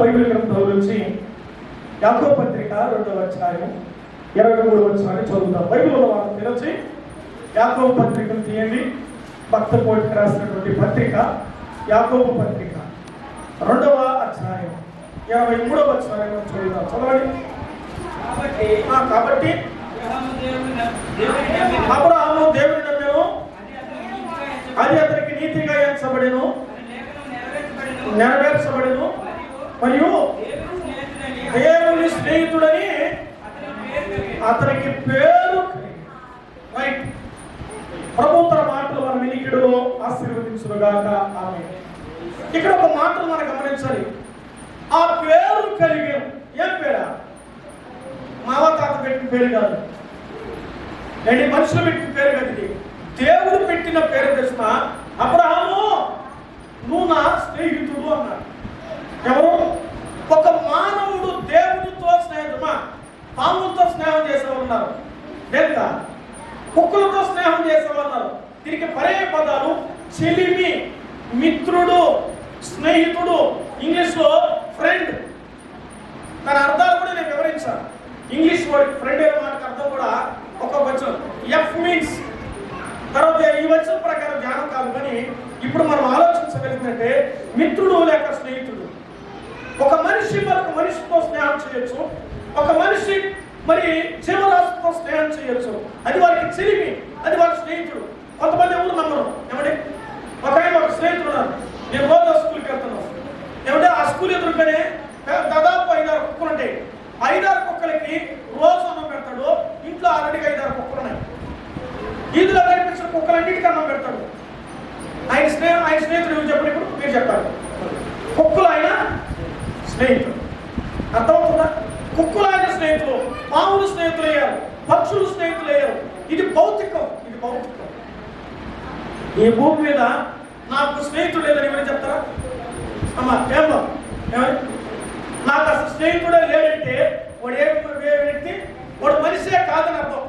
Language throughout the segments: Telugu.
బైబిల్ గ్రంథం నుంచి యాకో పత్రిక రెండవ అధ్యాయం ఇరవై మూడు వచ్చినాన్ని చదువుతాం. బైబిల్ ఉన్న వాళ్ళని తెలిసి యాకో పత్రికను తీయండి. భక్త కోటికి రాసినటువంటి పత్రిక యాకోబు పత్రిక. రెండవ అధ్యాయం ఇరవై మూడవ అధ్యాయం చదువుతాం చదవండి. కాబట్టి ఆ, కాబట్టి అబ్రహాము దేవుని అది అతనికి నీతిగా ఎంచబడెను. నెరవేర్చబడెను. మరియు దేవుని స్నేహితుడని స్నేహితుడని అతనికి పేరు రైట్ ప్రభు తన మాటలు మన వినికిడు ఆశీర్వదించుగాక ఆమె ఇక్కడ ఒక మాటలు మనం గమనించాలి. ఆ పేరు కలిగి ఏం పేరా మావ తాత పెట్టిన పేరు కాదు. రెండు మనుషులు పెట్టిన పేరు కాదు దేవుడు పెట్టిన పేరు తెలిసిన అబ్రహాము నువ్వు నా స్నేహితుడు అన్నాడు ఎవరు ఒక మానవుడు దేవునితో స్నేహితుమా పాములతో స్నేహం చేసేవారు ఉన్నారు లేదా కుక్కలతో స్నేహం చేసేవారు ఉన్నారు దీనికి పర్యాయ పదాలు చెలిమి మిత్రుడు స్నేహితుడు ఇంగ్లీష్లో ఫ్రెండ్ దాని అర్థాలు కూడా నేను వివరించాను ఇంగ్లీష్ వర్డ్ ఫ్రెండ్ అనే మాటకు అర్థం కూడా ఒక వచనం ఎఫ్ మీన్స్ తర్వాత ఈ వచనం ప్రకారం ధ్యానం కాదు కానీ ఇప్పుడు మనం ఆలోచించగలిగినట్టే మిత్రుడు లేక స్నేహితుడు ఒక మనిషి మరొక మనిషితో స్నేహం చేయొచ్చు ఒక మనిషి మరి జీవరాశితో స్నేహం చేయొచ్చు అది వారికి చిరిమి అది వారి స్నేహితుడు కొంతమంది ఎవరు నమ్మరు ఏమండి ఒక ఆయన ఒక స్నేహితుడు ఉన్నారు నేను రోజు ఆ స్కూల్కి వెళ్తున్నాను ఏమంటే ఆ స్కూల్ ఎదురుగానే దాదాపు ఐదారు కుక్కలు ఉంటాయి ఐదారు కుక్కలకి రోజు అన్నం పెడతాడు ఇంట్లో ఆల్రెడీ ఐదారు కుక్కలు ఉన్నాయి వీధిలో కనిపించిన కుక్కలన్నిటికీ అన్నం పెడతాడు. ఆయన స్నేహం ఆయన స్నేహితుడు ఏమి చెప్పండి ఇప్పుడు? మీరు చెప్పాలి. కుక్కలు ఆయన స్నేహితుడు. అర్థమవుతుందా? కుక్కలు ఆయన స్నేహితులు మామూలు స్నేహితులు అయ్యారు పక్షులు స్నేహితులు అయ్యారు. ఇది భౌతికం ఇది భౌతికం. ఈ భూమి మీద నాకు స్నేహితుడు లేదని ఎవరైనా చెప్తారా? అమ్మా ఏమో నాకు అసలు స్నేహితుడే లేడంటే వాడు ఏ వ్యక్తి? వాడు మనిషే కాదని అర్థం.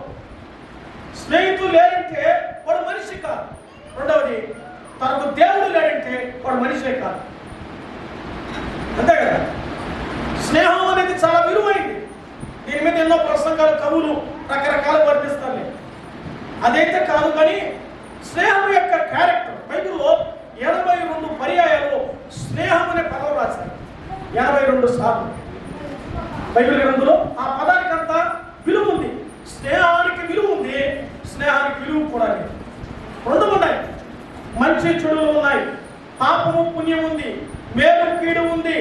స్నేహితులు లేరంటే వాడు మనిషి కాదు. రెండవది తనకు దేవుడు లేడంటే వాడు మనిషే కాదు. అంతే కదా? స్నేహం అనేది చాలా విలువైంది. దీని మీద ఎన్నో ప్రసంగాలు కవులు రకరకాలు వర్ణిస్తారు అదైతే కాదు కానీ స్నేహం యొక్క క్యారెక్టర్ బైబిల్లో ఎనభై రెండు పర్యాయాలు స్నేహం అనే పదం రాశారు. ఎనభై రెండు సార్లు. బైబిల్ గ్రంథంలో ఆ పదానికంతా అంత విలువ ఉంది స్నేహానికి విలువ ఉంది స్నేహానికి విలువ కూడా లేదు రెండు ఉన్నాయి మంచి చెడులు ఉన్నాయి పాపము పుణ్యం ఉంది మేలు కీడు ఉంది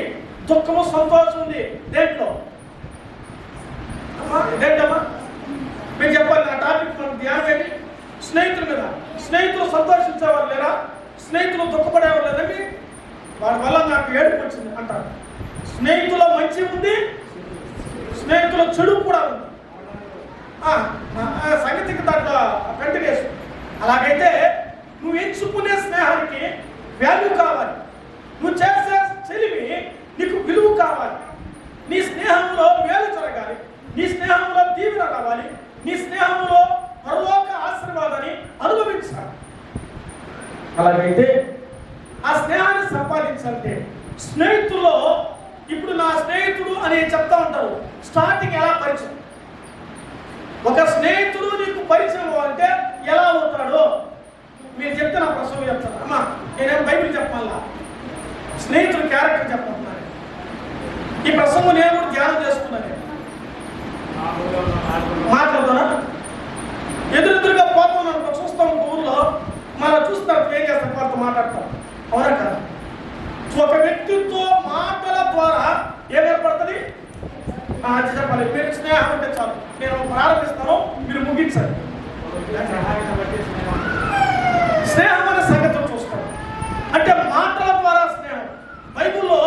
దుఃఖము సంతోషం ఉంది. దేంట్లో? ఏంటమ్మా దేంటమ్మా మీరు చెప్పాలి నా టాపిక్ మనకు ధ్యానం ఏంటి స్నేహితుల మీద స్నేహితులు సంతోషించేవారు లేరా? స్నేహితులు దుఃఖపడేవారు లేదండి వాడి వల్ల నాకు ఏడుపు వచ్చింది అంటారు. స్నేహితుల మంచి ఉంది స్నేహితుల చెడు కూడా ఉంది. ఆ, సంగతికి దాంట్లో కంటిన్యూస్ అలాగైతే నువ్వు ఎంచుకునే స్నేహానికి వాల్యూ కావాలి. నువ్వు చేసే చెలిమి నీకు విలువ కావాలి. నీ స్నేహంలో మేలు జరగాలి. నీ స్నేహంలో దీవెన రావాలి. నీ స్నేహంలో పరలోక ఆశీర్వాదాన్ని అనుభవించాలి. అలాగైతే ఆ స్నేహాన్ని సంపాదించాలంటే స్నేహితుల్లో ఇప్పుడు నా స్నేహితుడు అని చెప్తా ఉంటారు. స్టార్టింగ్ ఎలా పరిచయం? ఒక స్నేహితుడు నీకు పరిచయం అంటే ఎలా అవుతాడో మీరు చెప్తే నా ప్రసవం చెప్తాను. అమ్మా నేనేం బైబిల్ చెప్పాలా? స్నేహితుడు క్యారెక్టర్ చెప్పమంటున్నాను ఈ ప్రసంగం నేను కూడా ధ్యానం చేసుకున్నాను. నేను. మాట్లాడుతానా ఎదురెదురుగా పోతాం అనుకో చూస్తాం ఊర్లో మనం చూస్తారు ఏం చేస్తాం వాళ్ళతో మాట్లాడతాం. అవునా కదా? ఒక వ్యక్తితో మాటల ద్వారా ఏం ఏర్పడుతుంది? అది చెప్పాలి. మీరు స్నేహం అంటే చాలు. నేను ప్రారంభిస్తాను మీరు ముగించండి. స్నేహం అనే సంగతి చూస్తాం. అంటే మాటల బైబుల్లో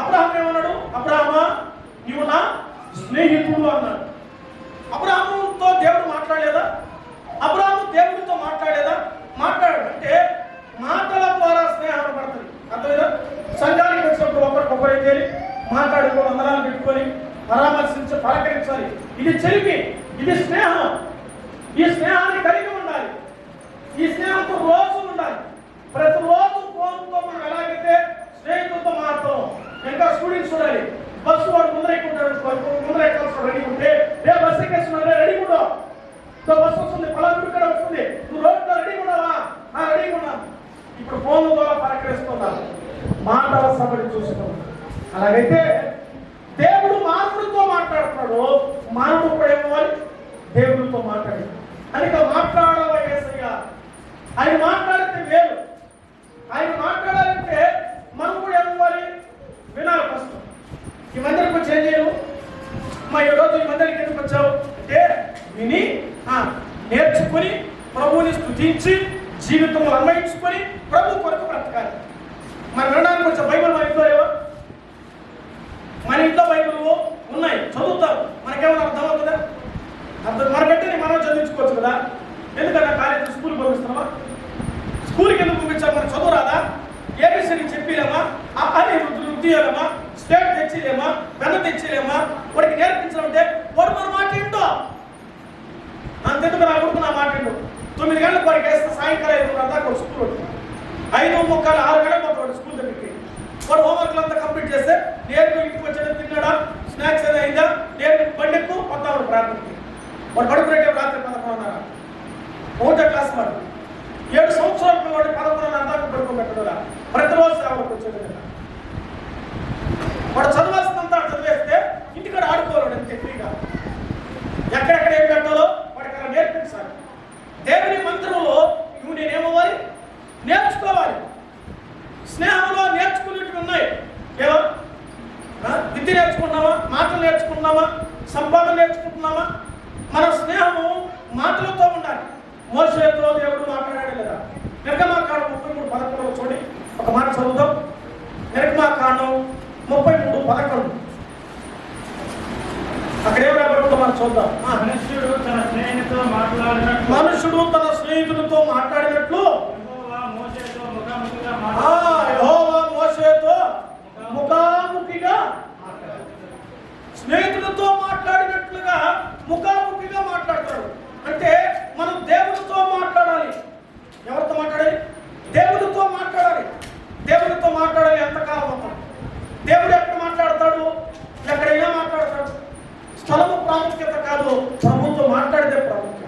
అబ్రహాం ఏమన్నాడు? అబ్రహమా నీవు నా స్నేహితుడు అన్నాడు. అబ్రహాముతో దేవుడు మాట్లాడలేదా? అబ్రహాము దేవుడితో మాట్లాడలేదా? మాట్లాడాడు. అంటే మాటల ద్వారా స్నేహం పడుతుంది అర్థమైనా సంఘానికి వచ్చినప్పుడు ఒకరికొకరు ఏం చేయాలి? మాట్లాడుకోవడం అందరాలు పెట్టుకొని పరామర్శించి పలకరించాలి. ఇది చెలిమి ఇది స్నేహం. ఈ స్నేహం కలిగి ఉండాలి ఈ స్నేహంతో రోజు ఉండాలి ప్రతిరోజు ఫోన్తో మనం ఎలాగైతే స్నేహితులతో మాట్లాడతాం ఇంకా స్టూడెంట్స్ చూడాలి బస్సు వాడు ముందర ఎక్కుంటాడు ముందర ఎక్కాల్సిన రెడీ ఉంటే రే బస్సు ఎక్కేస్తున్నా రెడీ ఉండవు సో బస్సు వస్తుంది పలాంటి వస్తుంది. నువ్వు రోడ్లో రెడీ ఉన్నావా? ఆ రెడీ ఉన్నాను ఇప్పుడు ఫోన్ ద్వారా పలకరిస్తున్నాను మాటల సభని చూస్తున్నాను అలాగైతే దేవుడు మానవుడితో మాట్లాడుతున్నాడు. మానవుడు కూడా ఏమవ్వాలి దేవుడితో మాట్లాడి అని మాట్లాడవా యేసయ్య ఆయన మాట్లాడు వేరు ఆయన మాట్లాడాలంటే మనం కూడా ఏమవ్వాలి వినాలి ఫస్ట్ ఈ మందిరికి వచ్చి ఏం చేయను మా ఈ రోజు ఈ మందిరికి ఎందుకు వచ్చావు అంటే విని ఆ, నేర్చుకుని ప్రభువుని స్థుతించి జీవితంలో అన్వయించుకొని ప్రభు కొరకు బ్రతకాలి. మన వినడానికి కొంచెం బైబిల్ మన ఇంట్లో లేవా? మన ఇంట్లో బైబిల్ ఉన్నాయి చదువుతారు. మనకేమైనా అర్థమవుతుందా అర్థం మనకంటే మనం చదివించుకోవచ్చు కదా? ఎందుకంటే కాలేజ్ స్కూల్ పంపిస్తున్నామా స్కూల్కి ఎందుకు పంపించాలి మనం చదువు రాదా? ఏబిసిడి చెప్పిలేమా? ఆ పని వృత్తిలేమా స్టేట్ తెచ్చిలేమా? పెన్న తెచ్చిలేమా? వాడికి నేర్పించాలంటే వాడు మన మాట ఏంటో? అంతెందుకు నా కొడుకు నా మాట్లాడు తొమ్మిది గంటలకు వాడికి వేస్తే సాయంకాలం ఐదున్నర దాకా స్కూల్ ఉంటుంది. ఐదు ముక్కలు ఆరు గంటలకు మాట్లాడు స్కూల్ దగ్గరికి వాడు హోంవర్క్లు అంతా కంప్లీట్ చేస్తే నేర్పు ఇంటికి వచ్చాడు తిన్నాడా? స్నాక్స్ ఏదో అయిందా? నేను బండెక్కు వస్తాడు ప్రార్థనకి వాడు పడుకునేటే రాత్రి పదకొండున్నర. ఒకటో క్లాస్ వాడు. ఏడు సంవత్సరాల పిల్లవాడు పదకొండున్నర దాకా పడుకోబెట్టడా ప్రతిరోజు సేవలకు వచ్చేది కదా. వాడు చదవాల్సినంత చదివేస్తే ఇంటికాడ ఆడుకోవాలి అంతే ఫ్రీగా. ఎక్కడ ఏం పెట్టాలో వాడికి అలా నేర్పించాలి దేవుని మంత్రంలో నువ్వు నేనేమవ్వాలి నేర్చుకోవాలి స్నేహంలో నేర్చుకునేటివి ఉన్నాయి ఏవో ఆ? విద్య నేర్చుకుంటున్నామా మాటలు నేర్చుకుంటున్నామా సంపాదన నేర్చుకుంటున్నామా మన స్నేహము మాటలతో ఉండాలి మోసేతో దేవుడు మాట్లాడాడు కదా నిర్గమాకాండం ముప్పై మూడు పదకొండు చూడండి ఒక మాట చదువుదాం నిర్గమాకాండం ముప్పై మూడు పదకొండు అక్కడ ఏం రాబడుతుందో మనం చూద్దాం ఆ. మనుష్యుడు తన స్నేహితుతో మాట్లాడినట్లు మనుషుడు తన స్నేహితులతో మాట్లాడినట్లు యెహోవా మోషేతో ముఖాముఖిగా ఆ మాట్లాడాడు. యెహోవా మోషేతో ముఖాముఖిగా స్నేహితులతో మాట్లాడినట్లుగా ముఖాముఖిగా మాట్లాడతాడు అంటే మనం దేవుడితో మాట్లాడాలి ఎవరితో మాట్లాడాలి దేవుడితో మాట్లాడాలి దేవుడితో మాట్లాడాలి ఎంతకాలం అవుతాం దేవుడు ఎక్కడ మాట్లాడతాడు ఎక్కడైనా మాట్లాడతాడు స్థలము ప్రాముఖ్యత ప్రభుతో మాట్లాడితే ప్రాముఖ్యత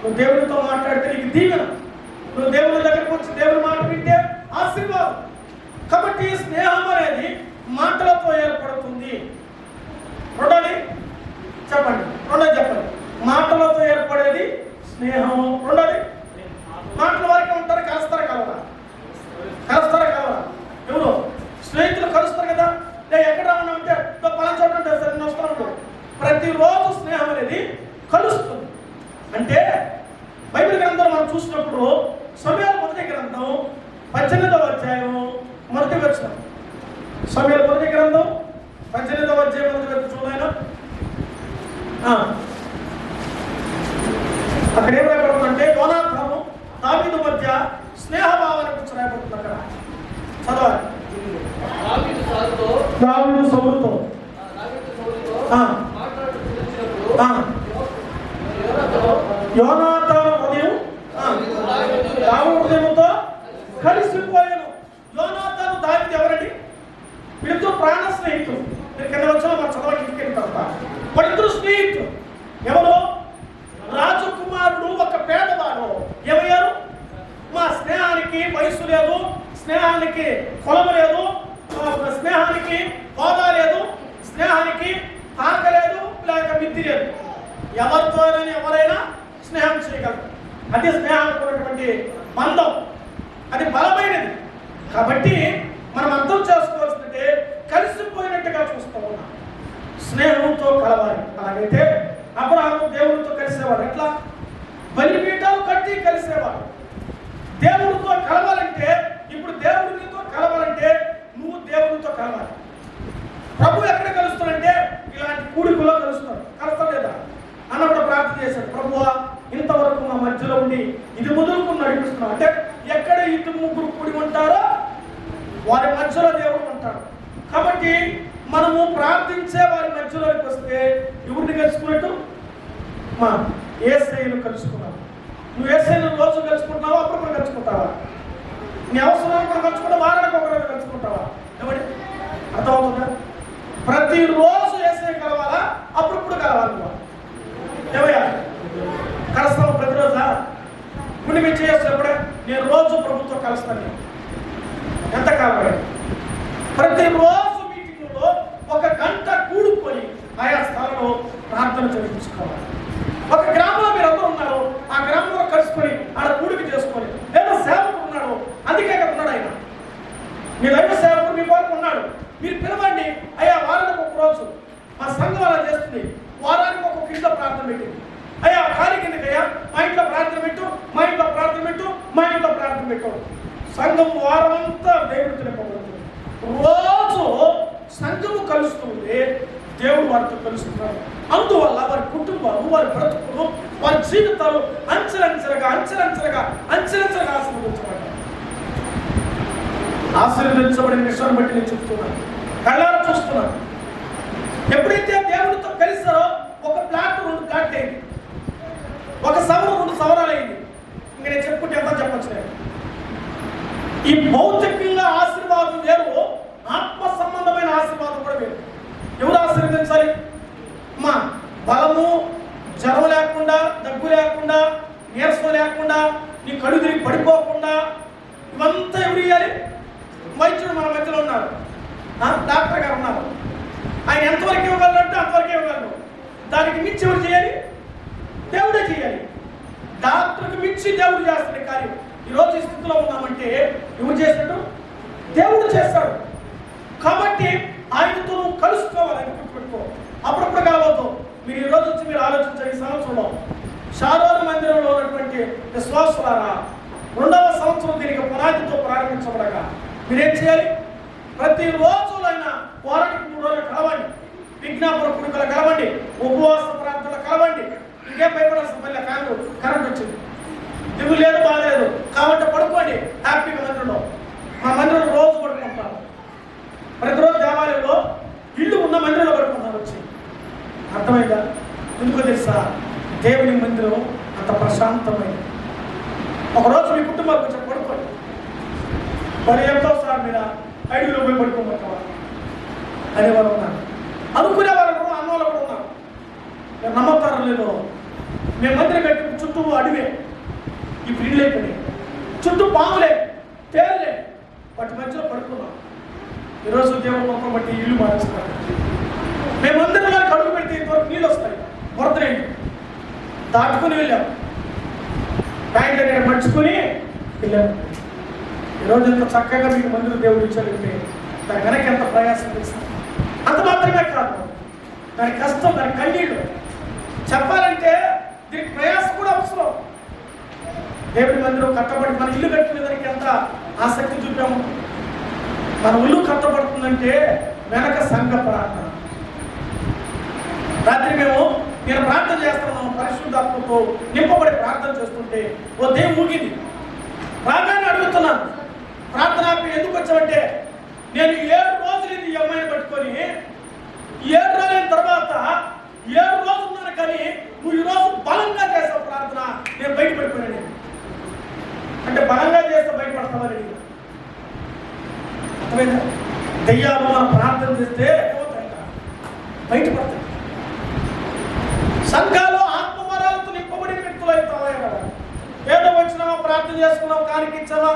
నువ్వు దేవుడితో మాట్లాడితే నీకు దీవెన. నువ్వు దేవుడి దగ్గరకు వచ్చి దేవుడి మాట వింటే ఆశీర్వాదం. కాబట్టి స్నేహం అనేది మాటలతో ఏర్పడుతుంది. రెండోది చెప్పండి. రెండోది చెప్పండి. మాటలతో ఏర్పడేది స్నేహం. రెండోది మాటల వరకే ఉంటారు కలుస్తారా కలవరా కలుస్తారా కలవరా ఎవరు స్నేహితులు కలుస్తారు కదా నేను ఎక్కడ ఉన్నా ఉంటే పలానా చోట ఉంటే సరే నేను వస్తా ఉంటాను ప్రతిరోజు స్నేహం అనేది కలుస్తుంది అంటే బైబిల్ గ్రంథం మనం చూసినప్పుడు సమయాల మొదటి గ్రంథం పద్దెనిమిదవ అధ్యాయం మొదటి వచ్చిన సమయాల మొదటి గ్రంథం పద్దెనిమిదవ అధ్యాయం మొదటి వచ్చి చూడైనా అక్కడ ఏం రాయబడుతుందంటే యోనాథాను దావీదు మధ్య స్నేహభావాన్ని గురించి రాయబడుతుంది అక్కడ. చదవాలి. దావీదు సారుతో, దావీదు ఆ, దావీదు సౌలుతో ఆ. మాట్లాడుతూ వచ్చినప్పుడు ఆ, యోనాతాను యోనాథాను ఉదయం ఆ, దావీదు హృదయంతో కలిసిపోయాను యోనాథాను దావీదు ఎవరండి వీళ్ళిద్దరు ప్రాణ స్నేహితులు మీరు కింద వచ్చిన మన చదవకి ఇంటికి తర్వాత వాళ్ళిద్దరు స్నేహితులు ఎవరు రాజకుమారుడు ఒక పేదవాడు ఏమయ్యారు మా స్నేహానికి వయసు లేదు స్నేహానికి కొలమ లేదు ఆ, స్నేహానికి హోదా లేదు స్నేహానికి తాక లేదు లేక మిద్ది లేదు ఎవరితోనైనా ఎవరైనా స్నేహం చేయగలరు అది స్నేహానికి ఉన్నటువంటి బంధం అది బలమైనది కాబట్టి మనం అర్థం చేసుకోవాల్సిందంటే కలిసిపోయినట్టుగా చూస్తూ ఉన్నాం స్నేహంతో కలవాలి అలాగైతే అబ్రహాము దేవుడితో కలిసేవాడు ఎట్లా బలిపీఠాలు కలిసేవాడు దేవుడితో కలవాలంటే ఇప్పుడు దేవుడితో కలవాలంటే నువ్వు దేవుడితో కలవాలి. ప్రభు ఎక్కడ కలుస్తాడంటే ఇలాంటి కూడికలో కలుస్తాడు. కలుస్తాడు లేదా అన్నప్పుడు ప్రార్థన చేశాడు ప్రభువా ఇంతవరకు మా మధ్యలో ఉండి ఇది మొదలుకు నడిపిస్తున్నావు అంటే ఎక్కడ ఇద్దరు ముగ్గురు కూడి ఉంటారో వారి మధ్యలో దేవుడు ఉంటాడు. కాబట్టి మనము ప్రార్థించే వారి మధ్యలోకి వస్తే ఎవరిని కలుసుకున్నట్టు? మా ఏసైను కలుసుకున్నావు నువ్వు ఏసైను రోజు కలుసుకుంటున్నావా అప్పుడు కలుసుకుంటావా? నీ అవసరం కూడా కలుసుకుంటా వారానికి ఒక రోజు కలుసుకుంటావా? ఏమండి అర్థమవుతుందా? ప్రతిరోజు వేసే కలవాలా? అప్పుడప్పుడు కలవాలి ఏమయ్యా? కలుస్తావు ప్రతిరోజా? ఇప్పుడు మీరు చేయొచ్చు ఎప్పుడే? నేను రోజు ప్రభుత్వం కలుస్తాను. నేను. ప్రతి ప్రతిరోజు మీటింగ్లో ఒక గంట కూడుకొని ఆయా స్థలంలో ప్రార్థన చేయించుకోవాలి ఒక గ్రామంలో మీరు అందరూ ఉన్నారు ఆ గ్రామంలో కలుసుకొని ఆడ కూడిక చేసుకొని లేదా సేవకుడు ఉన్నాడు అందుకే కదా ఉన్నాడు ఆయన మీ దైవ సేవకుడు మీ కొరకు ఉన్నాడు మీరు పిలవండి అయ్యా వారానికి ఒక రోజు మా సంఘం అలా చేస్తుంది. వారానికి ఒక ఇంట్లో ప్రార్థన పెట్టింది. అయ్యా ఖాళీ ఎందుకయ్యా మా ఇంట్లో ప్రార్థన పెట్టు మా ఇంట్లో ప్రార్థన పెట్టు మా ఇంట్లో ప్రార్థన పెట్టు సంఘం వారం అంతా దేవుడు తినపబడుతుంది రోజు సంఘము కలుస్తుంది దేవుడు వారితో కలుస్తున్నారు అందువల్ల వారి కుటుంబాలు వారి బ్రతుకులు వారి జీవితాలు అంచెలంచెలుగా అంచెలంచెలుగా అంచెలంచెలుగా ఆశీర్వదించబడ్డాయి. ఆశీర్వదించబడిన విషయాన్ని బట్టి నేను చెప్తున్నాను. కళ్ళారా చూస్తున్నాను ఎప్పుడైతే దేవుడితో కలిస్తారో ఒక ప్లాట్ రెండు ప్లాట్ అయింది. ఒక సవరం రెండు సవరాలు అయింది. ఇంక నేను చెప్పుకుంటే ఎంత చెప్పచ్చు నేను? ఈ భౌతికంగా ఆశీర్వాదం వేరు ఆత్మ సంబంధమైన ఆశీర్వాదం కూడా వేరు. ఎవరు ఆశీర్వదించాలి? మా బలము జ్వరం లేకుండా దగ్గు లేకుండా నీరసం లేకుండా నీ కళ్ళు తిరిగి పడిపోకుండా ఇవంతా ఎవరు ఇవ్వాలి వైద్యుడు మన మధ్యలో ఉన్నారు. డాక్టర్ గారు ఉన్నారు. ఆయన ఎంతవరకు ఇవ్వగలరు అంటే అంతవరకు ఇవ్వగలరు దానికి మించి ఎవరు చేయాలి? దేవుడే చేయాలి. డాక్టర్కి మించి దేవుడు చేస్తాడు కార్యం. ఈ రోజు ఈ స్థితిలో ఉన్నామంటే ఎవరు చేస్తాడు? దేవుడు చేస్తాడు. కాబట్టి ఆయనతో నువ్వు కలుసుకోవాలని గుర్తుపెట్టుకో అప్పుడప్పుడు కావద్దు మీరు ఈరోజు వచ్చి మీరు ఆలోచించండి ఈ సంవత్సరంలో షారోన్ మందిరంలో ఉన్నటువంటి విశ్వాసులారా రెండవ సంవత్సరం దీనికి పునాదితో ప్రారంభించబడగా మీరేం చేయాలి? ప్రతి రోజులైనా వారానికి మూడు రోజులు కలవండి. విజ్ఞాపన కుడుకలు కలవండి. ఉపవాస ప్రాంతాలు కలవండి. ఇంకేం భయపడాల్సిన మళ్ళీ కాదు కరెంట్ వచ్చింది. దిగు లేదు బాగాలేదు కాబట్టి పడుకోండి. హ్యాపీగా మందిరంలో. మా మందిరంలో రోజు పడుకుంటారు ప్రతిరోజు దేవాలయంలో ఇల్లు ఉన్న మందిరంలో పడుకుంటారు వచ్చి. అర్థమైందా? ఎందుకు తెలుసా? దేవుని మందిరం అంత ప్రశాంతమైంది. ఒకరోజు మీ కుటుంబానికి వచ్చి పడుకోండి. మరి ఎంతో సార్ మీద ఐదులో పోయి పడుకోమంటావా? అనేవారు ఉన్నారు అనుకునే వారు కూడా అన్నవాళ్ళు కూడా ఉన్నారు. నేను నమ్మతారు మేము మందిరం కట్టి చుట్టూ అడివే. ఇప్పుడు ఇల్లు అయిపోయినాయి చుట్టూ పాములే తేలే వాటి మధ్యలో పడుకున్నాం. ఈరోజు దేవుడు మొత్తం బట్టి ఇల్లు మారుస్తున్నారు మేమందరం ఇలా కడుగు పెడితే ఇంతవరకు నీళ్ళు వస్తాయి. బురద దాటుకుని వెళ్ళాం. ప్యాంట్ దగ్గర మర్చుకుని వెళ్ళాము ఈరోజు ఇంత చక్కగా మీకు మందులు దేవుడు ఇచ్చాడంటే దాని వెనక ఎంత ప్రయాసం తెలుసా? అంత మాత్రమే కాదు. దాని కష్టం దాని కన్నీళ్ళు. చెప్పాలంటే దీనికి ప్రయాసం కూడా అవసరం. దేవుడి మందిరం కట్టబడి మన ఇల్లు కట్టిన దానికి ఎంత ఆసక్తి చూపాము. మన ఇల్లు కట్టబడుతుందంటే వెనక సంఘ ప్రార్థన. రాత్రి మేము నేను ప్రార్థన చేస్తున్నాము పరిశుద్ధాత్మతో నింపబడి ప్రార్థన చేస్తుంటే ఓ దేవుడు ఊగింది. రాగానే అడుగుతున్నాను ప్రార్థన ఎందుకు వచ్చావంటే నేను ఏడు రోజులు ఈ అమ్మాయిని పట్టుకొని ఏడు రోజుల తర్వాత ఏడు రోజులు కానీ నువ్వు ఈ బలంగా చేసావు ప్రార్థన నేను బయటపడిపోయాను అంటే బలంగా చేస్తే బయటపడతామని అడిగిన. అర్థమైందా దయ్యాలు మనం ప్రార్థన చేస్తే ఏమవుతాయంట? బయటపడతాయి సంఘాలు ప్రార్థన చేసుకున్నావు కానికి ఇచ్చామా?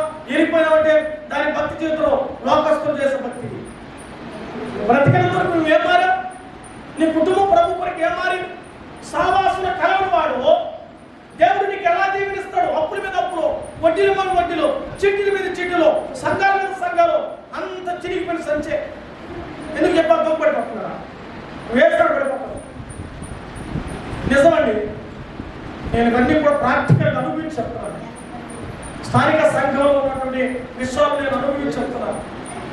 దాని భక్తి చేతిలో లోకస్తులు చేసే భక్తి. బ్రతికినంత వరకు నువ్వేం మారా నీ కుటుంబం ప్రభు కొరకు ఏం మారి సావాసుల కలవని వాడు దేవుడు నీకు ఎలా దీవెనిస్తాడు అప్పుల మీద అప్పులు వడ్డీల మీద వడ్డీలు చిట్టీల మీద చిట్టీలు సంఘాల మీద సంఘాలు అంత చిరిగిపోయిన సంచే. ఎందుకు చెప్పా దొంగపడిపోతున్నారా వేస్తాడు పడిపోతాడు నిజమండి నేను ఇవన్నీ కూడా ప్రాక్టికల్ అనుభవించి చెప్తున్నాను. స్థానిక సంఘంలో ఉన్నటువంటి విషయాలు నేను అనుభవించి చెప్తున్నాను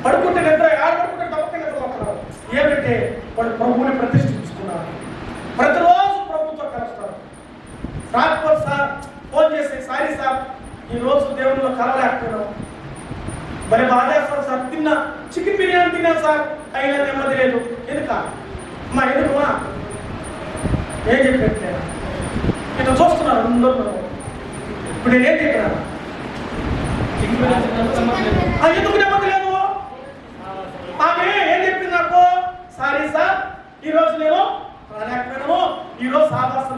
పడుకుంటే నిద్ర ఆడుకుంటే పడుకుంటే తప్పక నిద్ర పోతున్నారు ఏమంటే వాళ్ళు ప్రభువుని ప్రతిష్ఠించుకున్నారు. ప్రతిరోజు ప్రభుత్వం కలుస్తారు. రాకపోతే సార్ ఫోన్ చేసి సారీ సార్ ఈ రోజు దేవునిలో కలలేకపోయినాం మరి బాధేస్తాను సార్ తిన్నా చికెన్ బిర్యానీ తిన్నాను సార్ అయినా నెమ్మది లేదు. ఎందుక? మా? ఎందుకుమా ఏం చెప్పినట్లే ఇట్లా చూస్తున్నారు అందరూ. ఇప్పుడు నేనేం చెప్పినా అది ఎందుకు నమ్మకలేదు ఆమె ఏం చెప్పింది నాకు? సారీ సార్ ఈరోజు నేను ప్రాణాయామము ఈరోజు సాధాసన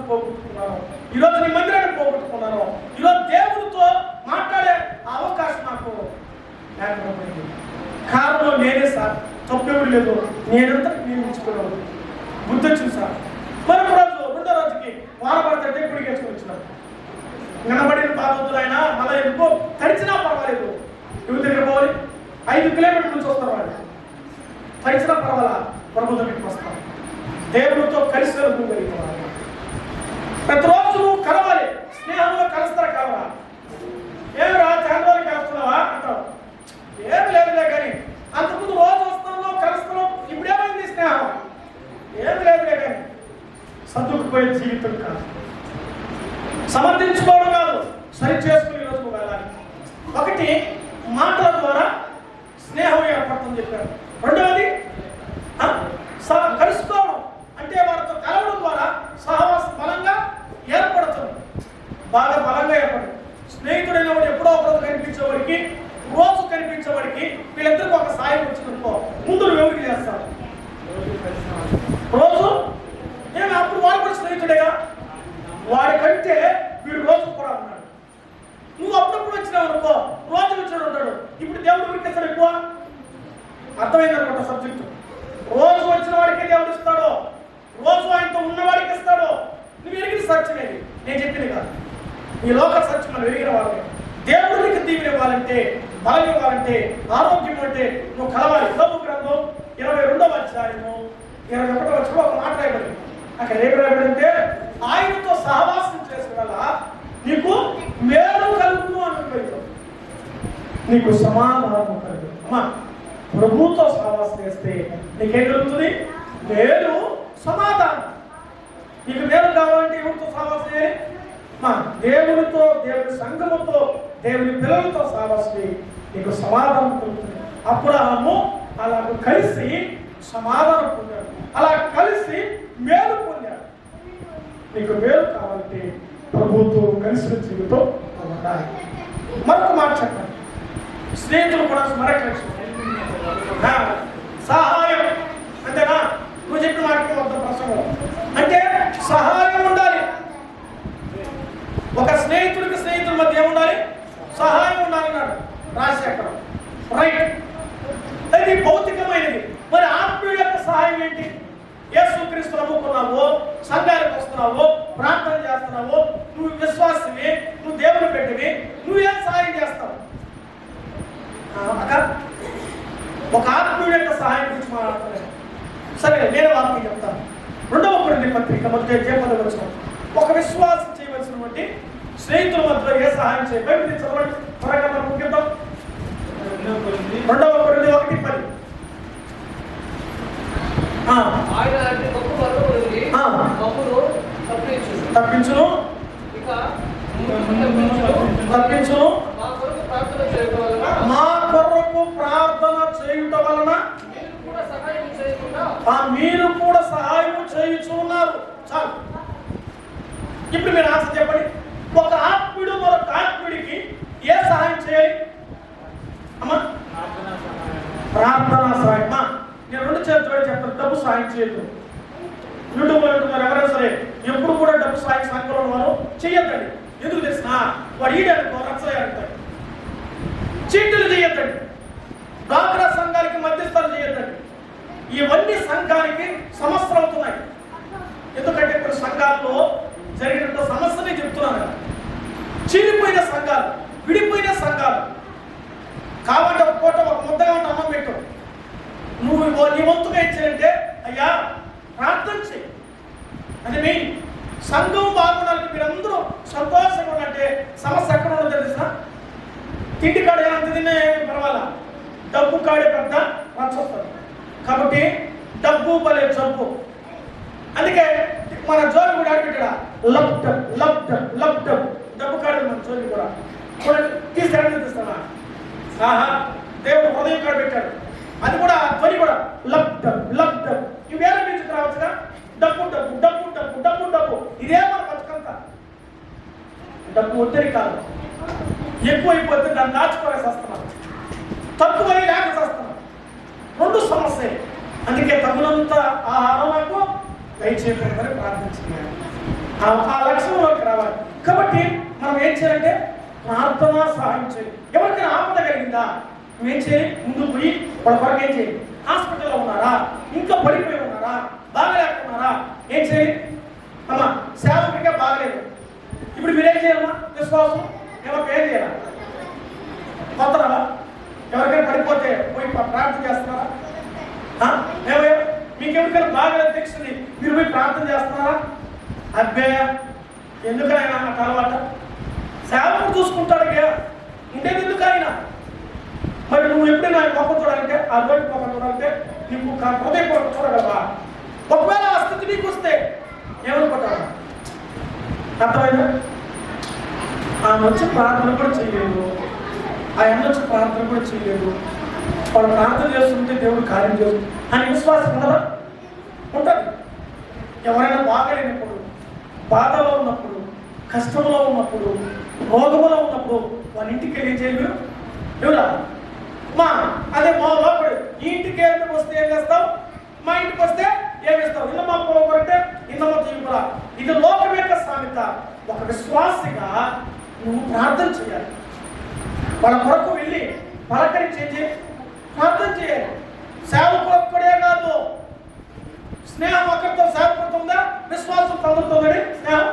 చెప్పారు రెండవది ఆ, స- కలుసుకోవడం అంటే వారితో కలవడం ద్వారా సహవాసం బలంగా ఏర్పడుతుంది బాగా బలంగా ఏర్పడుతుంది స్నేహితుడైన వాడు ఎప్పుడో ఒకరోజు కనిపించేవాడికి రోజు కనిపించేవాడికి వీళ్ళిద్దరికి ఒక సాయం వచ్చిందనుకో ముందు నువ్వు ఎవరికి చేస్తావు రోజు నేను అప్పుడు వాడు కూడా స్నేహితుడేగా వాడికంటే వీడు రోజు కూడా ఉన్నాడు నువ్వు అప్పుడప్పుడు వచ్చినావు అనుకో రోజు వచ్చాడు ఉంటాడు ఇప్పుడు దేవుడు ఎవరికి ఇస్తాడు ఎక్కువ అర్థమైంది అనమాట సబ్జెక్టు రోజు వచ్చిన వాడికి దేవుడు ఇస్తాడు రోజు ఆయనతో ఉన్నవాడికి ఇస్తాడు నువ్వు ఎరిగిన సత్యం ఏది నేను చెప్పింది కాదు ఈ లోక సత్యం మనం ఎరిగిన వాళ్ళని దేవుడు నీకు దీవెన ఇవ్వాలంటే బలం ఇవ్వాలంటే ఆరోగ్యం అంటే నువ్వు కలవాలి యోగు గ్రంథం ఇరవై రెండవ అధ్యాయము ఇరవై ఒకటో వచ్చిన ఒక మాట రాయబడింది అక్కడ ఏం రాయబడింటే ఆయనతో సహవాసం చేసిన వల్ల నీకు మేలు కలుగును అనుకుంటాడు నీకు సమాధానం కలుగు అమ్మా ప్రభుతో సహవాసం చేస్తే నీకేం కలుగుతుంది? మేలు సమాధానం. నీకు మేలు కావాలంటే ఎవరితో సహవాసం చేయాలి? మా దేవునితో దేవుని సంఘముతో దేవుని పిల్లలతో సహవాసం చేయి. నీకు సమాధానం కలుగుతుంది. అబ్రహాము అలా కలిసి సమాధానం పొందాడు. అలా కలిసి మేలు పొందాడు. నీకు మేలు కావాలంటే ప్రభుత్వం కలిసిన జీవితం ఉండాలి మరొక మాట చెప్పండి. స్నేహితులు కూడా మరొక సహాయం అంతేనా నువ్వు చెప్పిన మాటకి ప్రసంగం. అంటే సహాయం ఉండాలి. ఒక స్నేహితుడికి స్నేహితుల మధ్య ఏముండాలి? సహాయం ఉండాలన్నాడు రాజశేఖరం. రైట్ అది భౌతికమైనది. మరి ఆత్మీయుడి యొక్క సహాయం ఏంటి? ఏ యేసుక్రీస్తు నమ్ముకున్నావు సంఘానికి వస్తున్నావు ప్రార్థన చేస్తున్నావు నువ్వు విశ్వాసవి నువ్వు దేవుని పెట్టివి నువ్వేం సహాయం చేస్తావు? ఒక ఆత్మీయుడి యొక్క సహాయం గురించి మాట్లాడలేదు సరే నేను వాక్యం చెప్తాను. రెండవ కొన్ని పత్రిక మధ్య జయపద వచ్చిన ఒక విశ్వాసం చేయవలసినటువంటి స్నేహితుల మధ్య ఏ సహాయం చేయబడి చదవండి. త్వరగా మనం ముగిద్దాం. రెండవ కొన్ని ఒకటి పది. ఆయన అంటే గొప్ప వర్గం తప్పించును. తప్పించు తప్పించును. మా కొరకు ప్రార్థన చేయుట వలన మీరు కూడా సహాయం చేయుచున్నారు చాలు. ఇప్పుడు మీరు ఆన్సర్ చెప్పండి. ఒక ఆత్మీయుడు మరొక ఆత్మీయుడికి ఏ సహాయం చేయాలి? అమ్మా? ప్రార్థన సహాయం నేను రెండు చేతులు చెప్తాను. డబ్బు సహాయం చేయదు యూట్యూబ్లో ఉంటున్నారు ఎవరైనా సరే ఎప్పుడు కూడా డబ్బు సహాయం సంఘంలో వారు చెయ్యకండి ఎందుకు తెలిసిన వాడు ఈడనుకో రక్షయాడుతాడు చీటీలు చేయొద్దండి డాక్రా సంఘానికి మధ్యస్థాలు చేయొద్దండి ఇవన్నీ సంఘానికి సమస్యలు అవుతున్నాయి. ఎందుకంటే ఇప్పుడు సంఘాల్లో జరిగిన సమస్యని చెప్తున్నాను చీలిపోయిన సంఘాలు విడిపోయిన సంఘాలు. కాబట్టి ఒక పూట ఒక ముద్దగా ఉంటే అన్నం పెట్టు. నువ్వు నీ వంతుగా ఇచ్చానంటే అయ్యా ప్రార్థన చేయి అది మెయిన్. సంఘం బాగుండాలంటే మీరందరూ సంతోషంగా ఉండాలంటే సమస్య ఎక్కడ ఉండదు తెలుసా? తిండి కాడ ఎంత పర్వాలా? డబ్బు కాడే పెద్ద రచ్చ వస్తుంది కాబట్టి డబ్బు బలే జబ్బు. అందుకే మన జోలి కూడా ఆడిపెట్టాడా? లబ్ డబ్ లబ్ డబ్బు కాడే మన జోలి కూడా. చూడండి తీస్తానా ఆహా దేవుడు హృదయం కాడ పెట్టాడు. అది కూడా ధ్వని కూడా లబ్ డబ్. లబ్ డబ్ ఇవి రావచ్చుగా డబ్బు డబ్బు డబ్బు డబ్బు డబ్బు డబ్బు. ఇదే మన బతుకంత. డబ్బు ఒత్తిడి కాదు. ఎక్కువైపోతే దాన్ని దాచుకోలేసి వస్తున్నాం తక్కువై లేక వస్తున్నాం రెండు సమస్య అందుకే తగినంత ఆహారం నాకు దయచేయకూడదని ప్రార్థించున్నాను ఆ లక్ష్యంలోకి రావాలి. కాబట్టి మనం ఏం చేయాలంటే ప్రార్థన సహాయం చేయాలి. ఎవరికైనా ఆపద కలిగిందా? నువ్వేం ఏం ముందు పోయి వాళ్ళ కొరకు ఏం చేయాలి హాస్పిటల్లో ఉన్నారా? ఇంకా పడిపోయి ఉన్నారా? బాగలేకున్నారా ఏం చేయాలి అమ్మా సేవకుడిగా బాగలేదు. ఇప్పుడు మీరేం చేయాలమ్మా? విశ్వాసం? ఎవరికి ఏం కొత్త కొత్తరా ఎవరికైనా పడిపోతే పోయి ప్రార్థన చేస్తున్నారా? ఏమయ్యా? మీకు ఎవరికైనా బాగా తెలిసింది మీరు పోయి ప్రార్థన చేస్తున్నారా? అబ్బే ఎందుకైనా నాకు అలవాట? సేవకుడు చూసుకుంటాడు అయ్యా. ఉండేది ఎందుకు ఆయన మరి నువ్వు ఎప్పుడైనా ఆయన గొప్ప చూడాలంటే ఆ రోజు గొప్ప చూడాలంటే నీకు హృదయ హృదయపూర్వక చూడగలవా? ఒకవేళ ఆ స్థితి నీకు వస్తే ఏమనుకుంటావు? అర్థమైందా? ఆమె వచ్చి ప్రార్థన కూడా చేయలేదు. ఆయన వచ్చి ప్రార్థన కూడా చేయలేదు. వాళ్ళు ప్రార్థన చేస్తుంటే దేవుడు కార్యం చేస్తుంది. అని విశ్వాసం ఉండదా ఉంటుంది. ఎవరైనా బాగలేనప్పుడు బాధలో ఉన్నప్పుడు కష్టంలో ఉన్నప్పుడు రోగంలో ఉన్నప్పుడు వాళ్ళ ఇంటికి వెళ్ళి చేయలేరు చేయలేదు ఎవరా మా అదే మా లోపడు. ఇంటికి ఎందుకు వస్తే ఏం చేస్తావు? మా ఇంటికి వస్తే ఏం చేస్తావు? ఇన్న మా పోగొట్టే ఇన్న మా తీయుకురా ఇది లోకం యొక్క సామెత. ఒక విశ్వాసిగా నువ్వు ప్రార్థన చేయాలి. వాళ్ళ కొరకు వెళ్ళి పలకరించి ప్రార్థన చేయాలి. సేవకుడే కాదు. స్నేహం ఒకరితో సేవకుడితో విశ్వాసం తగులుతుందని స్నేహం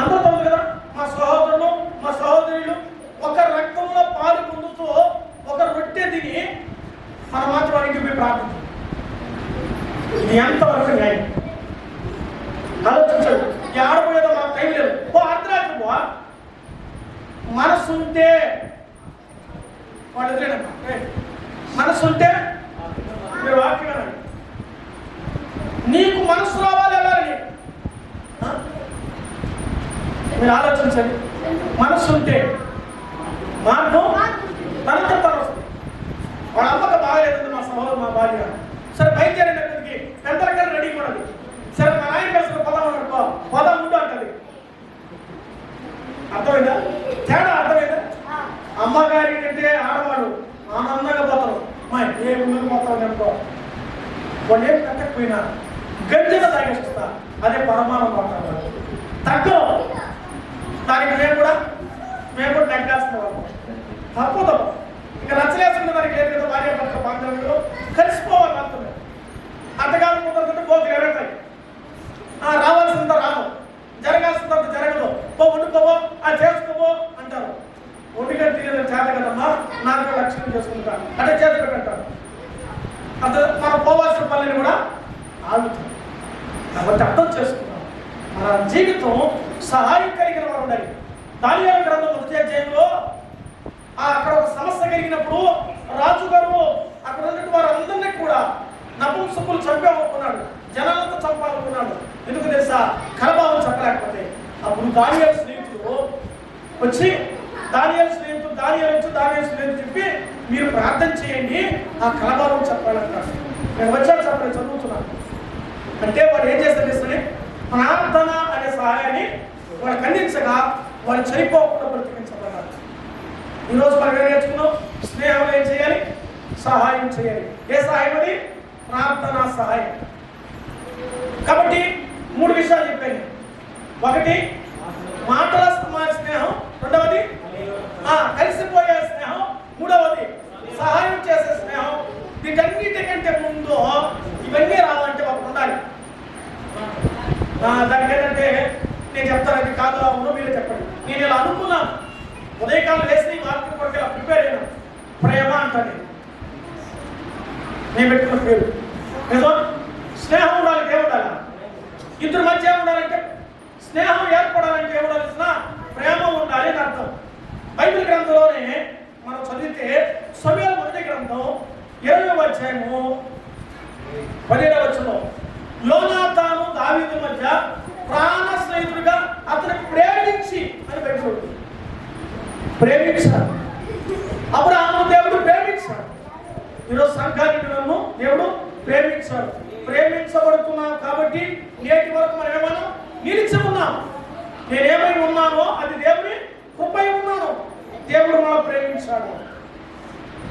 అందరితో ఉంది కదా మా సహోదరులు మా సహోదరులు ఒక రక్తంలో పాలు పొందుతూ ఒక రొట్టె తిని మన మాత్రం వారికి పోయి ప్రార్థన ఇది ఎంతవరకు న్యాయం ఆలోచించండి ఈ ఆడపోయేదో మాకు టైం లేదు ఓ అర్ధరాత్రి పో మనసు ఉంటే వాడు ఎదురేనమ్మా ఏయ్, మనసు ఉంటే మీరు వాక్యం వినండి. నీకు మనసు రావాలి వెళ్ళాలి ఆ? మీరు ఆలోచించండి మనసు ఉంటే మార్గం తనంత తను వస్తుంది వాళ్ళ అమ్మకి బాగలేదు మా సహోదరు మా భార్య సరే బయలుదేరేటప్పటికి పెద్దలకన్నా రెడీ ఉన్నది సరే మా నాయన కలిసి పదం అనుకో పదం ఉండు అంటది అర్థమైందా తేడా అర్థమైందా అమ్మగారి కంటే ఆడవాడు ఆనందంగా పోతారు మా ఏ ఊరు పోతావు అనుకో వాళ్ళు ఏం కట్టకపోయినా గంజన తాగేస్తా. అదే పరమాణం మాట్లాడారు తగ్గం దానికి మేము కూడా మేము కూడా తగ్గాల్సిన వాళ్ళం తప్పదు. ఇంకా నచ్చలేసుకున్న దానికి లేదు కదా భార్య భర్త బాంధవ్యులు కలిసిపోవాలి అంటున్నారు అంతకాలం కుదరకుంటే పోతే ఎరతాయి ఆ రావాల్సిందా రాదు. జరగాల్సిందా జరగదు. పో వండుకోవో ఆ చేసుకోవో అంటారు. ఒంటిగా తీయడం చేత కదమ్మా నాకు లక్ష్యం చేసుకుంటాను అంటే చేత పెట్టాను అంత మనం పోవాల్సిన పనిని కూడా ఆగుతుంది కాబట్టి అర్థం చేసుకున్నాం మన జీవితం సహాయం కలిగిన వారు ఉండాలి. దానియాల గ్రంథం మొదటి అధ్యాయంలో అక్కడ ఒక సమస్య కలిగినప్పుడు రాజు గారు అక్కడ ఉన్నటువంటి వారు అందరినీ కూడా నపుంసకులు చంపామనుకున్నాడు జనాలంతా చంపాలనుకున్నాడు. ఎందుకు తెలుసా? కలభావం చెప్పలేకపోతే అప్పుడు దానియాల స్నేహితుడు వచ్చి దానియాల స్నేహితుడు దానియాల వచ్చి దానియాల స్నేహితుడు చెప్పి మీరు ప్రార్థన చేయండి ఆ కలభావం చెప్పాలంటారు. నేను వచ్చాను చెప్పలేదు చదువుతున్నాను. అంటే వాడు ఏం చేస్తారు సరే ప్రార్థన అనే సహాయాన్ని వాడు ఖండించగా వాడు చనిపోకుండా బ్రతికించబడ్డారు ఈరోజు మనం ఏం నేర్చుకున్నాం? స్నేహం ఏం చేయాలి? సహాయం చేయాలి. ఏ సహాయం అది? ప్రార్థన సహాయం. కాబట్టి మూడు విషయాలు చెప్పాను. ఒకటి మాటల స్నేహం. రెండవది కలిసిపోయే స్నేహం. మూడవది సహాయం చేసే స్నేహం వీటన్నిటికంటే ముందు ఇవన్నీ రావాలంటే మాకు ఉండాలి. దానికి ఏంటంటే నేను చెప్తాను అది కాదు అవును మీరే చెప్పండి. నేను ఇలా అనుకున్నాను. ఉదయకాలం వేసి మార్కెట్ కొరకు ఇలా ప్రిపేర్ అయినా. ప్రేమ అంటాను నేను పెట్టుకున్న పేరు. నిజం స్నేహం ఉండాలి ఏముండాలి ఇద్దరు మధ్య ఉండాలంటే స్నేహం ఏర్పడాలంటే ఏముండాల్సిన ప్రేమ ఉండాలి అని అర్థం బైబిల్ గ్రంథంలోనే మనం చదివితే సమయాల మొదటి గ్రంథం ఏడవ అధ్యాయము పదిహేడవ వచ్చంలో యోనాతాను దావీదు మధ్య ప్రాణ స్నేహితుడిగా అతను ప్రేమించి అని పెట్టుకోండి ప్రేమించాడు. ఆమె దేవుడు ప్రేమించాడు. ఈరోజు సంఘానికి నన్ను దేవుడు ప్రేమించాడు. ప్రేమించబడుతున్నాం కాబట్టి నేటి వరకు మనం ఏమన్నా? నిలిచి ఉన్నాం. నేనేమై ఉన్నానో అది దేవుని కృపై ఉన్నాను. దేవుడు మనం ప్రేమించాడు.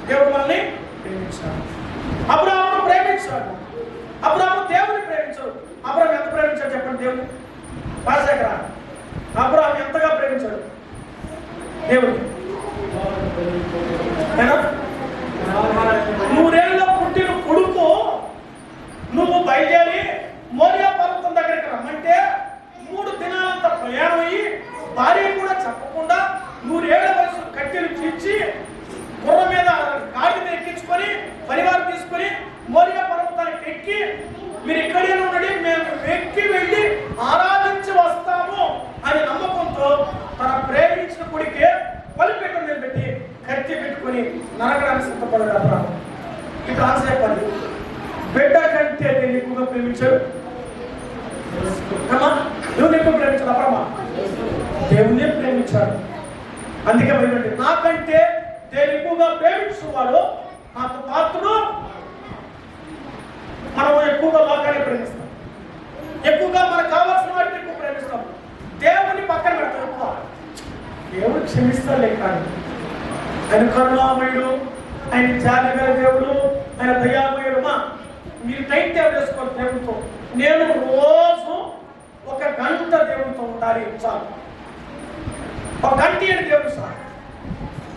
దేవుడు మనల్ని ప్రేమించాడు అబ్రాహాము ప్రేమించాడు అబ్రాహాము దేవుని ప్రేమించాడు అబ్రాహాం ఎంత ప్రేమించాడు చెప్పండి దేవుడు? రాజశేఖర అబ్రహాం ఎంతగా ప్రేమించాడు? దేవుడు. ఏనా? నూరేళ్ళలో పుట్టిన కొడుకు నువ్వు బయలుదేరి మోరియా పర్వతం దగ్గరికి రమ్మంటే మూడు దినాలంత ప్రయాణం అయ్యి భార్య కూడా చెప్పకుండా నూరేళ్ళ వయసు కట్టెలు చీల్చి గుర్ర మీద గాడి మీద ఎక్కించుకొని పరివారం తీసుకొని మోరియా పర్వతానికి ఎక్కి మీరు ఇక్కడే ఉండండి మేము ఎక్కి వెళ్ళి ఆరాధించి వస్తాము అనే నమ్మకంతో తన ప్రేమించిన కొడుకే బలిపెట్టం మీద పెట్టి కత్తి పెట్టుకొని నరకడానికి సిద్ధపడ్డాడు అబ్రహాం ఇట్లా ఆన్సర్ పని బిడ్డ కంటే నేను ఎక్కువగా ప్రేమించాడు అమ్మా నువ్వు ఎక్కువ ప్రేమించాడు అబ్రహ్మ దేవుణ్ణి ప్రేమించాడు అందుకే భయపడి నాకంటే నేను ఎక్కువగా ప్రేమించువాడు నాకు పాత్రుడు మనం ఎక్కువగా లోకాన్ని ప్రేమిస్తాం ఎక్కువగా మనకు కావాల్సిన వాటిని ఎక్కువ ప్రేమిస్తాం దేవుని పక్కన పెడతాం ఎక్కువ దేవుడు క్షమిస్తాలే కానీ ఆయన కరుణామయుడు ఆయన జాలి గల దేవుడు ఆయన దయామయుడు మా మీరు టైం దేవుడితో నేను రోజు ఒక గంట దేవుడితో ఉండాలి చాలు. ఒక గంట ఏంటి దేవుడు సార్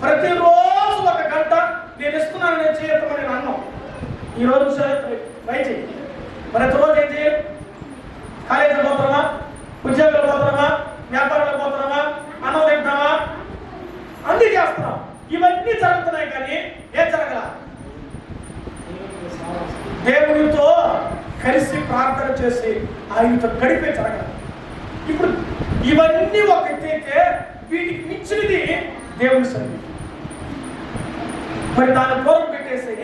ప్రతిరోజు ఒక గంట నేను ఇస్తున్నాను నేను చేయటం నేను అన్నాం. ఈరోజు ట్రై చేయి. ప్రతిరోజు ఏం చేయాలి? కాలేజీలో పోతున్నామా ఉద్యోగాలు పోతున్నామా వ్యాపారాలు పోతున్నామా అన్నం తింటామా అన్ని చేస్తున్నాం ఇవన్నీ జరుగుతున్నాయి కానీ ఏం దేవునితో కలిసి ప్రార్థన చేసి ఆయనతో గడిపే జరగాలి ఇప్పుడు ఇవన్నీ ఒక అయితే వీటికి మించినది దేవుని సన్నిధి. మరి దాన్ని దూరం పెట్టేసి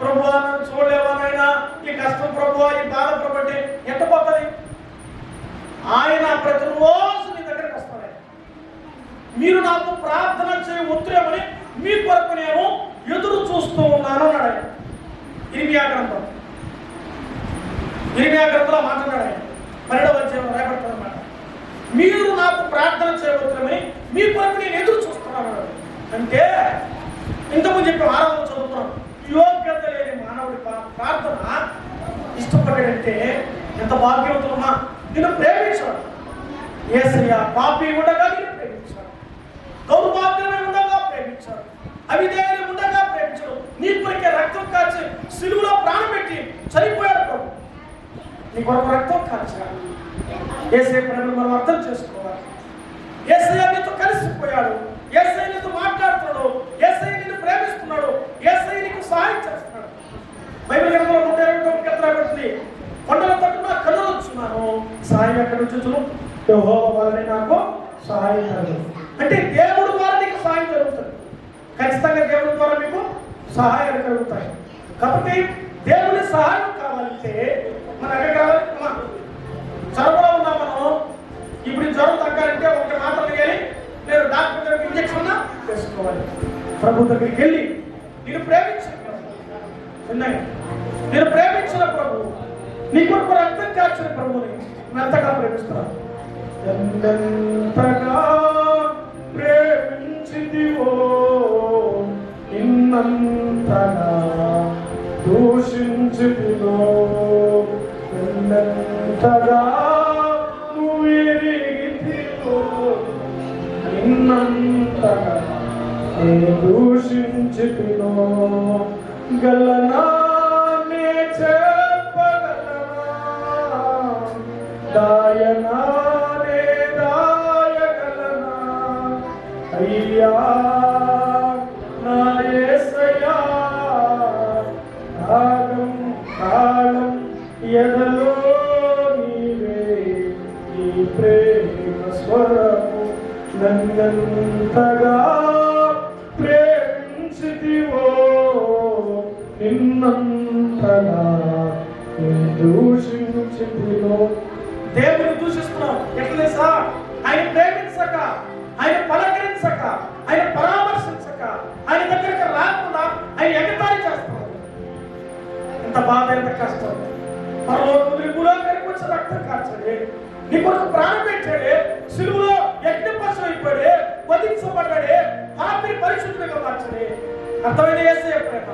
ప్రభు నన్ను చూడలేవానైనా ఈ కష్టం ప్రభు ఈ బాధ ప్రభు అంటే ఎంత పోతుంది? ఆయన ప్రతిరోజు నీ దగ్గరికి వస్తాడు. మీరు నాకు ప్రార్థన చేయ ఉత్తరేమని మీ కొరకు నేను ఎదురు చూస్తూ ఉన్నాను అన్నాడు ఆయన ఇరిమియా గ్రంథం. ఇరిమియా గ్రంథంలో మాట్లాడాడు ఆయన పన్నెండవ అధ్యాయంలో రాయబడుతుంది మీరు నాకు ప్రార్థన చేయవచ్చునని మీ కొరకు నేను ఎదురు చూస్తున్నాను. అంటే ఇంతకుముందు చెప్పి ఆరంభం చదువుతున్నాం యోగ్యత లేని మానవుడి ప్రార్థన ఇష్టపడ్డాడంటే ఎంత భాగ్యవంతులమా నిన్ను ప్రేమించాడు ఏసయ్య పాపి ఉండగా నేను ప్రేమించాడు దౌర్భాగ్యమే ఉండగా ప్రేమించాడు అవిధేయులు ఉండగా ప్రేమించాడు. నీ కొరికే రక్తం కాచి సిలువులో ప్రాణం పెట్టి చనిపోయాడు ప్రభు. నీ కొరకు రక్తం కాల్చాడు. ఏసే ప్రేమను మనం అర్థం చేసుకోవాలి. ఏసయ్య నీతో కలిసిపోయాడు. ఏసయ్య నీతో మాట్లాడుతున్నాడు. ఏసయ్య నిన్ను ప్రేమిస్తున్నాడు. ఏసయ్య నీకు సహాయం చేస్తున్నాడు. బైబిల్ గ్రంథంలో నూట ఇరవై తొమ్మిది ఎత్తున పెడుతుంది కొండల తట్టు నా కళ్ళు వచ్చున్నాను సహాయం ఎక్కడ నుంచి వచ్చును నాకు సహాయం కలుగు అంటే దేవుడు ద్వారా నీకు సహాయం జరుగుతుంది. ఖచ్చితంగా దేవుడి ద్వారా మీకు సహాయాలు కలుగుతాయి. కాబట్టి దేవుని సహాయం కావాలంటే మన ఎక్కడ కావాలి అమ్మా, జ్వరంలో ఉన్నాం మనం ఇప్పుడు జ్వరం తగ్గాలంటే ఒక మాత్రం కానీ నేను డాక్టర్ దగ్గరికి ఇంజక్షన్ వేసుకోవాలి. ప్రభు దగ్గరికి వెళ్ళి నేను ప్రేమించిన నేను ప్రేమించిన ప్రభు. నీ కొరకు రక్తం కాచిన ప్రభుని నేను ఎంతగా ప్రేమిస్తున్నాను ఎంతగా ప్రేమించిదివో నిన్నంతగా దూషించిదివో. నిన్నంతగా నిన్నంతగా నే దూషించితినో గలనా నే చెప్పగలనా? దాయనా నే దాయగలనా? అయ్యా ప్రేమ స్వరము నన్నంతగా ప్రేమించితివో నిన్నంతగా దూషించితివో. దేవుని దూషిస్తున్నాం. ఎట్లా తెలుసా? ఆయన ప్రేమించక ఆయన పలకరించక ఆయన పరామర్శించక ఆయన దగ్గరికి రాకుండా ఆయన ఎగతాళి చేస్తున్నాం ఎంత బాధ ఎంత కష్టం. పరలోకములు కూడా వచ్చి రక్తం కార్చడే నీ కొరకు అర్థమైన ఏసే ప్రేమ